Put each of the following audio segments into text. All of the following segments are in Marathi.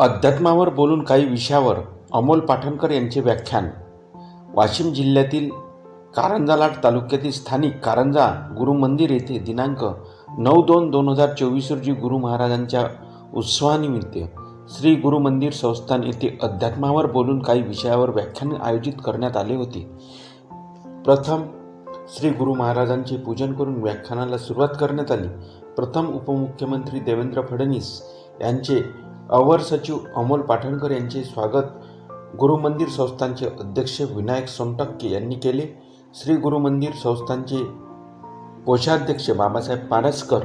अध्यात्मावर बोलून काही विषयावर अमोल पाठणकर यांचे व्याख्यान. वाशिम जिल्ह्यातील कारंजालाट तालुक्यातील स्थानिक कारंजा गुरु मंदिर येथे दिनांक नऊ दोन दोन हजार चोवीस रोजी गुरु महाराजांच्या उत्सवानिमित्त श्री गुरु मंदिर संस्थान येथे अध्यात्मावर बोलून काही विषयावर व्याख्यान आयोजित करण्यात आले होते. प्रथम श्री गुरु महाराजांचे पूजन करून व्याख्यानाला सुरुवात करण्यात आली. प्रथम उपमुख्यमंत्री देवेंद्र फडणवीस यांचे अवर सचिव अमोल पाठणकर यांचे स्वागत. गुरुमंदिर संस्थानचे अध्यक्ष विनायक सोनटक्के यांनी केले. श्री गुरुमंदिर संस्थानचे कोषाध्यक्ष बाबासाहेब पारसकर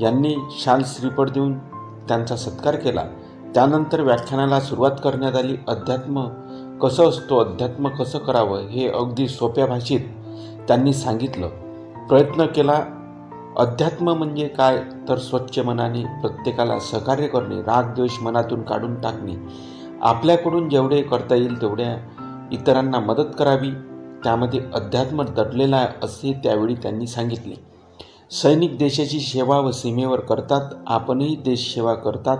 यांनी शाल श्रीपड देऊन त्यांचा सत्कार केला. त्यानंतर व्याख्यानाला सुरुवात करण्यात आली. अध्यात्म कसं असतो अध्यात्म कसं करावं हे अगदी सोप्या भाषेत त्यांनी सांगितलं. प्रयत्न केला अध्यात्म म्हणजे काय? तर स्वच्छ मनाने प्रत्येकाला सहकार्य करणे राग द्वेष मनातून काढून टाकणे. आपल्याकडून जेवढे करता येईल तेवढ्या इतरांना मदत करावी. त्यामध्ये अध्यात्म दडलेला आहे असे त्यावेळी त्यांनी सांगितले. सैनिक देशाची सेवा व सीमेवर करतात. आपणही देशसेवा करतात.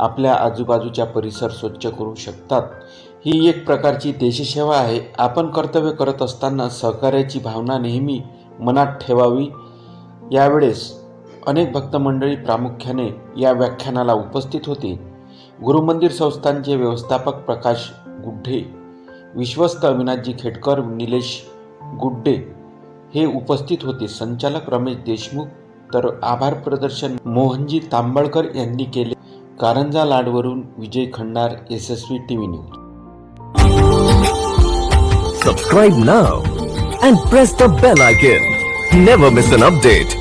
आपल्या आजूबाजूचा परिसर स्वच्छ करू शकतात. ही एक प्रकारची देशसेवा आहे. आपण कर्तव्य करत असताना सहकार्याची भावना नेहमी मनात ठेवावी. यावेळेस अनेक भक्तमंडळी प्रामुख्याने या व्याख्यानाला उपस्थित होते. गुरुमंदिर संस्थांचे व्यवस्थापक प्रकाश गुड्ढे विश्वस्त अविनाथजी खेडकर निलेश गुड्डे हे उपस्थित होते. संचालक रमेश देशमुख तर आभार प्रदर्शन मोहनजी तांबळकर यांनी केले. Karanja लाडवरून Vijay Khandar Yashasvi TV news. Subscribe now and press the bell icon never miss an update